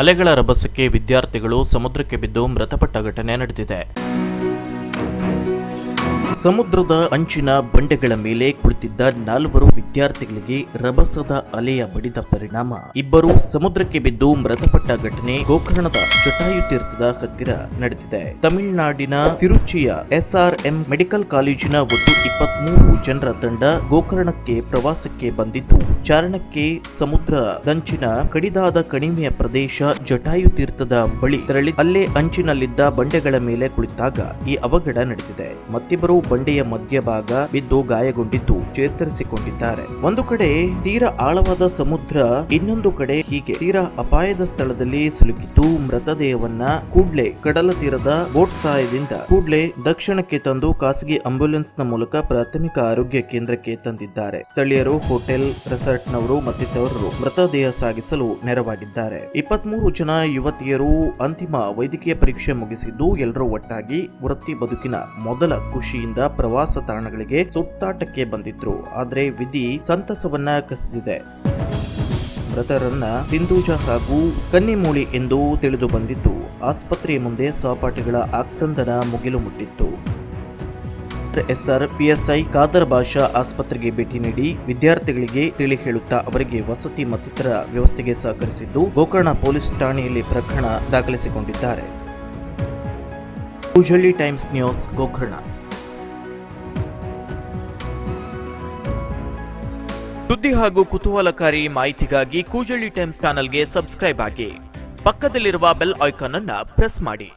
ಅಲೆಗಳ ರಭಸಕ್ಕೆ ವಿದ್ಯಾರ್ಥಿಗಳು ಸಮುದ್ರಕ್ಕೆ ಬಿದ್ದು ಮೃತಪಟ್ಟ ಘಟನೆ ನಡೆದಿದೆ. ಸಮುದ್ರದ ಅಂಚಿನ ಬಂಡೆಗಳ ಮೇಲೆ ಕುಳಿತಿದ್ದ ನಾಲ್ವರು ವಿದ್ಯಾರ್ಥಿಗಳಿಗೆ ರಭಸದ ಅಲೆಯ ಬಡಿದ ಪರಿಣಾಮ. ಇಬ್ಬರು ಸಮುದ್ರಕ್ಕೆ ಬಿದ್ದು ಮೃತಪಟ್ಟ ಘಟನೆ ಗೋಕರ್ಣದ ಜಟಾಯು ತೀರ್ಥದ ಹತ್ತಿರ ನಡೆದಿದೆ. ತಮಿಳುನಾಡಿನ ತಿರುಚಿಯ ಎಸ್ಆರ್ಎಂ ಮೆಡಿಕಲ್ ಕಾಲೇಜಿನ ಒಟ್ಟು ಇಪ್ಪತ್ಮೂರು ಜನರ ತಂಡ ಗೋಕರ್ಣಕ್ಕೆ ಪ್ರವಾಸಕ್ಕೆ ಬಂದಿದ್ದು ಚಾರಣಕ್ಕೆ ಸಮುದ್ರ ದಂಚಿನ ಕಡಿದಾದ ಕಣಿವೆಯ ಪ್ರದೇಶ ಜಟಾಯು ತೀರ್ಥದ ಬಳಿ ತೆರಳಿ ಅಲ್ಲೇ ಅಂಚಿನಲ್ಲಿದ್ದ ಬಂಡೆಗಳ ಮೇಲೆ ಕುಳಿತಾಗ ಈ ಅವಘಡ ನಡೆದಿದೆ. ಮತ್ತಿಬ್ಬರು ಬಂಡೆಯ ಮಧ್ಯಭಾಗ ಬಿದ್ದು ಗಾಯಗೊಂಡಿದ್ದು ಚೇತರಿಸಿಕೊಂಡಿದ್ದಾರೆ. ಒಂದು ಕಡೆ ತೀರಾ ಆಳವಾದ ಸಮುದ್ರ, ಇನ್ನೊಂದು ಕಡೆ ಹೀಗೆ ತೀರಾ ಅಪಾಯದ ಸ್ಥಳದಲ್ಲಿ ಸಿಲುಕಿದ್ದು ಮೃತದೇಹವನ್ನ ಕೂಡ್ಲೆ ಕಡಲ ತೀರದ ಬೋಟ್ ಸಹಾಯದಿಂದ ಕೂಡ್ಲೆ ದಕ್ಷಿಣಕ್ಕೆ ತಂದು ಖಾಸಗಿ ಆಂಬ್ಯುಲೆನ್ಸ್ನ ಮೂಲಕ ಪ್ರಾಥಮಿಕ ಆರೋಗ್ಯ ಕೇಂದ್ರಕ್ಕೆ ತಂದಿದ್ದಾರೆ. ಸ್ಥಳೀಯರು ಹೋಟೆಲ್ ರೆಸಾರ್ಟ್ನವರು ಮತ್ತಿತರರು ಮೃತದೇಹ ಸಾಗಿಸಲು ನೆರವಾಗಿದ್ದಾರೆ. ಇಪ್ಪತ್ಮೂರು ಜನ ಯುವತಿಯರು ಅಂತಿಮ ವೈದ್ಯಕೀಯ ಪರೀಕ್ಷೆ ಮುಗಿಸಿದ್ದು ಎಲ್ಲರೂ ಒಟ್ಟಾಗಿ ವೃತ್ತಿ ಬದುಕಿನ ಮೊದಲ ಖುಷಿಯಿಂದ ಪ್ರವಾಸ ತಾಣಗಳಿಗೆ ಸುತ್ತಾಟಕ್ಕೆ ಬಂದಿದ್ರು. ಆದರೆ ವಿಧಿ ಸಂತಸವನ್ನ ಕಸಿದಿದೆ. ಮೃತರನ್ನ ಸಿಂಧೂಜ ಹಾಗೂ ಕನ್ನಿಮೂಳಿ ಎಂದು ತಿಳಿದು ಬಂದಿದ್ದು, ಆಸ್ಪತ್ರೆಯ ಮುಂದೆ ಸಹಪಾಠಿಗಳ ಆಕ್ರಂದನ ಮುಗಿಲು ಮುಟ್ಟಿತ್ತು. ಎಸ್ಆರ್, ಪಿಎಸ್ಐ, ಖಾದರ್ ಬಾಷಾ ಆಸ್ಪತ್ರೆಗೆ ಭೇಟಿ ನೀಡಿ ವಿದ್ಯಾರ್ಥಿಗಳಿಗೆ ತಿಳಿ ಹೇಳುತ್ತಾ ಅವರಿಗೆ ವಸತಿ ಮತ್ತಿತರ ವ್ಯವಸ್ಥೆಗೆ ಸಹಕರಿಸಿದ್ದು, ಗೋಕರ್ಣ ಪೊಲೀಸ್ ಠಾಣೆಯಲ್ಲಿ ಪ್ರಕರಣ ದಾಖಲಿಸಿಕೊಂಡಿದ್ದಾರೆ. Ujalli Times News, Gokarna. ಸುದ್ದಿ ಹಾಗೂ ಕುತೂಹಲಕಾರಿ ಮಾಹಿತಿಗಾಗಿ ಕೂಜಳ್ಳಿ ಟೈಮ್ಸ್ ಚಾನಲ್ಗೆ ಸಬ್ಸ್ಕ್ರೈಬ್ ಆಗಿ. ಪಕ್ಕದಲ್ಲಿರುವ ಬೆಲ್ ಐಕಾನ್ ಅನ್ನು ಪ್ರೆಸ್ ಮಾಡಿ.